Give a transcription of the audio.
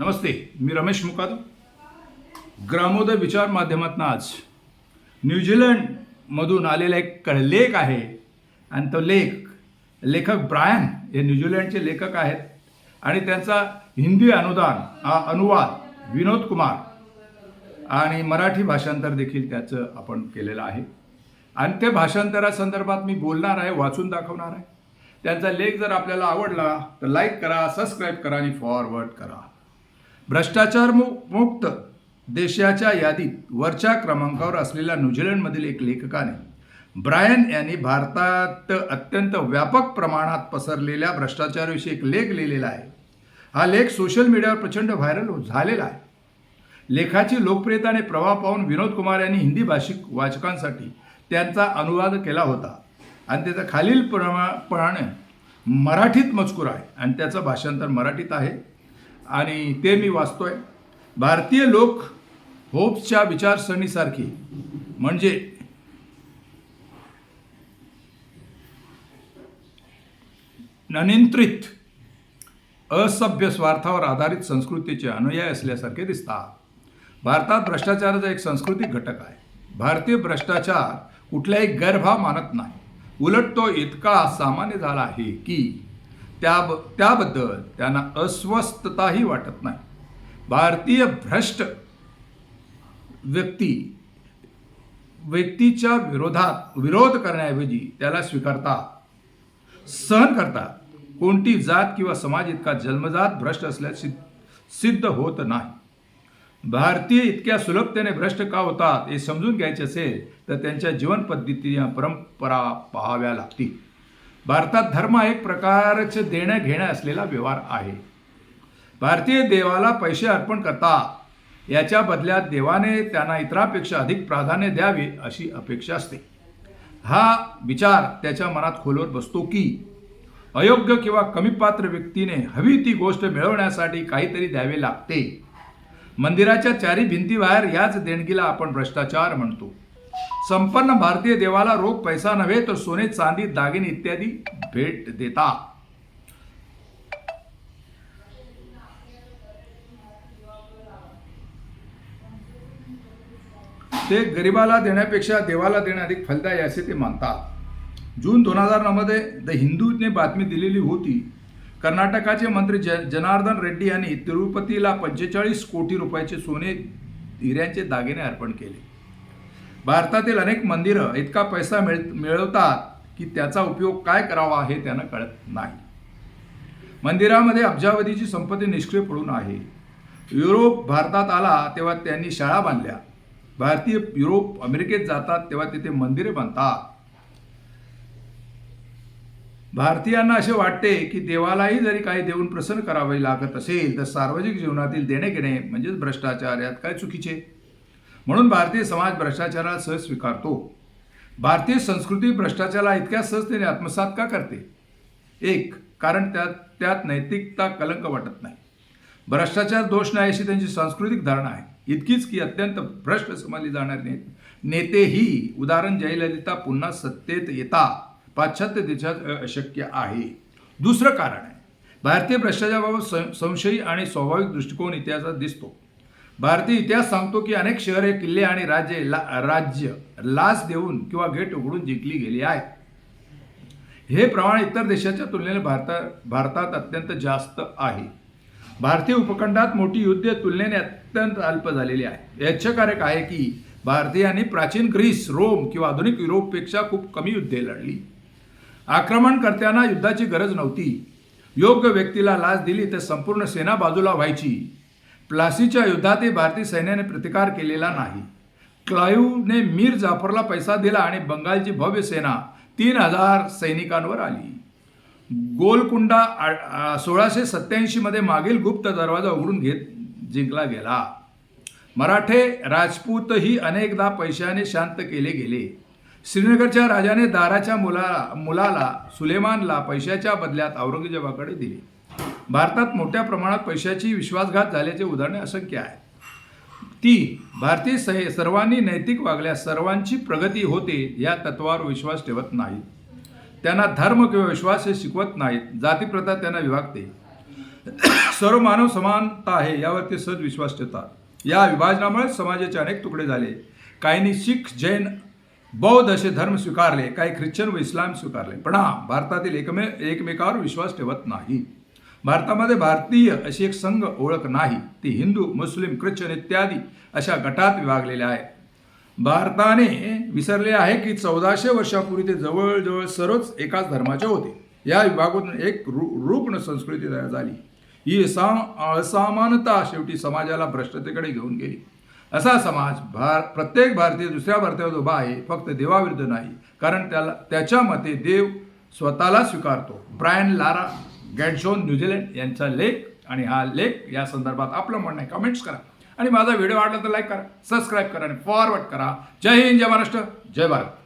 नमस्ते मी रमेश मुकाद ग्रामोदय विचार माध्यमातून आज न्यूझीलंडमधून आलेला एक क- लेख आहे. आणि तो लेख लेखक ब्रायन हे न्यूझीलंडचे लेखक आहेत. आणि त्यांचा हिंदी अनुदान हा अनुवाद विनोद कुमार आणि मराठी भाषांतर देखील त्याचं आपण केलेलं आहे. आणि त्या भाषांतरासंदर्भात मी बोलणार आहे वाचून दाखवणार आहे. त्यांचा लेख जर आपल्याला आवडला तर लाईक करा सबस्क्राईब करा आणि फॉरवर्ड करा. भ्रष्टाचार मु मुक्त देशाच्या यादीत वरच्या क्रमांकावर असलेल्या न्यूझीलंडमधील एक लेखकाने ब्रायन यांनी भारतात अत्यंत व्यापक प्रमाणात पसरलेल्या भ्रष्टाचाराविषयी एक लेख लिहिलेला आहे. हा लेख सोशल मीडियावर प्रचंड व्हायरल हो- झालेला आहे. लेखाची लोकप्रियता आणि प्रभाव पाहून विनोद कुमार यांनी हिंदी भाषिक वाचकांसाठी त्यांचा अनुवाद केला होता. आणि त्याचा खालील प्रमा प्रमाणे मराठीत मजकूर आहे. आणि त्याचं भाषांतर मराठीत आहे. आणि ते मी वाचतोय. भारतीय लोक होप्सच्या विचारसरणीसारखी. म्हणजे ननियंत्रित असभ्य स्वार्थावर आधारित संस्कृतीचे अनुयायी असल्यासारखे दिसतात. भारतात भ्रष्टाचाराचा एक सांस्कृतिक घटक आहे. भारतीय भ्रष्टाचार कुठल्याही गैरभाव मानत नाही. उलट तो इतका सामान्य झाला आहे की त्या त्याबद्दल त्यांना अस्वस्थताही वाटत नाही. भारतीय भ्रष्ट व्यक्ती व्यक्तीच्या विरोधात विरोध करण्याऐवजी त्याला स्वीकारतात सहन करतात कोणती जात किंवा समाज इतका जन्मजात भ्रष्ट असल्यास सिद्ध होत नाही. भारतीय इतक्या सुलभतेने भ्रष्ट का होतात हे समजून घ्यायचे असेल तर त्यांच्या जीवन पद्धती परंपरा पाहाव्या लागतील. भारतात धर्म हा एक प्रकारचे देणं घेणं असलेला व्यवहार आहे. भारतीय देवाला पैसे अर्पण करता याच्या बदल्यात देवाने त्यांना इतरांपेक्षा अधिक प्राधान्य द्यावे अशी अपेक्षा असते. हा विचार त्याच्या मनात खोलवर बसतो की अयोग्य किंवा कमी पात्र व्यक्तीने हवी ती गोष्ट मिळवण्यासाठी काहीतरी द्यावे लागते. मंदिराच्या चारी भिंतीबाहेर याच देणगीला आपण भ्रष्टाचार म्हणतो. संपन्न भारतीय देवाला रोख पैसा नव्हे तर सोने चांदी दागिने इत्यादी भेट देतात ते गरिबाला देण्यापेक्षा देवाला देणे अधिक फलदायी असे ते मानतात. जून दोन हजार नऊमध्ये द हिंदूने बातमी दिलेली होती कर्नाटकाचे मंत्री ज जनार्दन रेड्डी यांनी तिरुपतीला पंचेचाळीस कोटी रुपयाचे सोने हिऱ्यांचे दागिने अर्पण केले. भारतातील अनेक मंदिरं इतका पैसा मिळ मिळवतात की त्याचा उपयोग काय करावा हे त्यांना कळत नाही. मंदिरामध्ये अब्जावधीची संपत्ती निष्क्रिय पडून आहे. युरोप भारतात आला तेव्हा त्यांनी शाळा बांधल्या. भारतीय युरोप अमेरिकेत जातात तेव्हा तिथे मंदिरे बांधतात. भारतीयांना असे वाटते की देवालाही जरी काही देऊन प्रसन्न करावे लागत असेल तर सार्वजनिक जीवनातील देणे घेणे म्हणजेच भ्रष्टाचार यात काय चुकीचे? म्हणून भारतीय समाज भ्रष्टाचाराला सहज स्वीकारतो. भारतीय संस्कृती भ्रष्टाचाराला इतक्या सहजतेने आत्मसात का करते? एक कारण त्यात त्यात नैतिकता कलंक वाटत नाही. भ्रष्टाचार दोष नाही अशी त्यांची सांस्कृतिक धारणा आहे. इतकीच की अत्यंत भ्रष्ट समजली जाणारे ने नेतेही उदाहरण जयललिता पुन्हा सत्तेत येता. पाश्चात्य देशात अशक्य आहे. दुसरं कारण आहे. भारतीय भ्रष्टाचाराबाबत सं- संशयी आणि स्वाभाविक दृष्टिकोन इतिहासात दिसतो. भारतीय इतिहास सांगतो की अनेक शहरे किल्ले आणि राज्ये ला राज्य लाच देऊन किंवा गेट उघडून जिंकली गेली आहेत हे प्रमाण इतर देशाच्या तुलनेने भारतात भारतात अत्यंत जास्त आहे. भारतीय उपखंडात मोठी युद्ध तुलनेने अत्यंत अल्प झालेली आहे. याच्छकारक आहे की भारतीयांनी प्राचीन ग्रीस रोम किंवा आधुनिक युरोपपेक्षा खूप कमी युद्धे लढली. आक्रमणकर्त्यांना युद्धाची गरज नव्हती. योग्य व्यक्तीला लाच दिली तर संपूर्ण सेना बाजूला व्हायची. प्लासीच्या युद्धातही भारतीय सैन्याने प्रतिकार केलेला नाही. क्लायूने मीर जाफरला पैसा दिला आणि बंगालची भव्य सेना तीन हजार सैनिकांवर आली. गोलकुंडा आ- सोळाशे सत्याऐंशीमध्ये मागील गुप्त दरवाजा उघडून घेत जिंकला गेला. मराठे राजपूतही अनेकदा पैशाने शांत केले गेले. श्रीनगरच्या राजाने दाराच्या मुला मुलाला सुलेमानला पैशाच्या बदल्यात औरंगजेबाकडे दिले. भारतात मोठ्या प्रमाणात पैशाची विश्वासघात झाल्याचे उदाहरणे असंख्य आहेत. ती भारतीय सह सर्वांनी नैतिक वागल्यास सर्वांची प्रगती होते या तत्वावर विश्वास ठेवत नाही त्यांना धर्म किंवा विश्वास हे शिकवत नाहीत. जातीप्रथा त्यांना विभागते. सर्व मानव समानता आहे यावर ते सहज विश्वास ठेवतात. या विभाजनामुळे समाजाचे अनेक तुकडे झाले. काहींनी शीख जैन बौद्ध असे धर्म स्वीकारले काही ख्रिश्चन व इस्लाम स्वीकारले. पण हा भारतातील एकमे एकमेकावर विश्वास ठेवत नाही. भारतामध्ये भारतीय अशी एक संघ ओळख नाही. ती हिंदू मुस्लिम ख्रिश्चन इत्यादी अशा गटात विभागलेल्या आहे भारताने विसरले आहे की चौदाशे वर्षापूर्वी ते जवळजवळ सर्वच एकाच धर्माचे होते. या विभागातून एक रू रुग्ण संस्कृती तयार झाली. ही असा असमानता शेवटी समाजाला भ्रष्टतेकडे घेऊन गेली. असा समाज भार प्रत्येक भारतीय दुसऱ्या भारतीयावर उभा आहे फक्त देवाविरुद्ध नाही. कारण त्याला त्याच्या मते देव स्वतःला स्वीकारतो. ब्रायन लारा गॅडशोन न्यूझीलंड यांचा लेख आणि हा लेख या संदर्भात आपलं म्हणणं आहे. कमेंट्स करा. आणि माझा व्हिडिओ आवडला तर लाईक करा सबस्क्राईब करा आणि फॉरवर्ड करा. जय हिंद जय महाराष्ट्र जय भारत.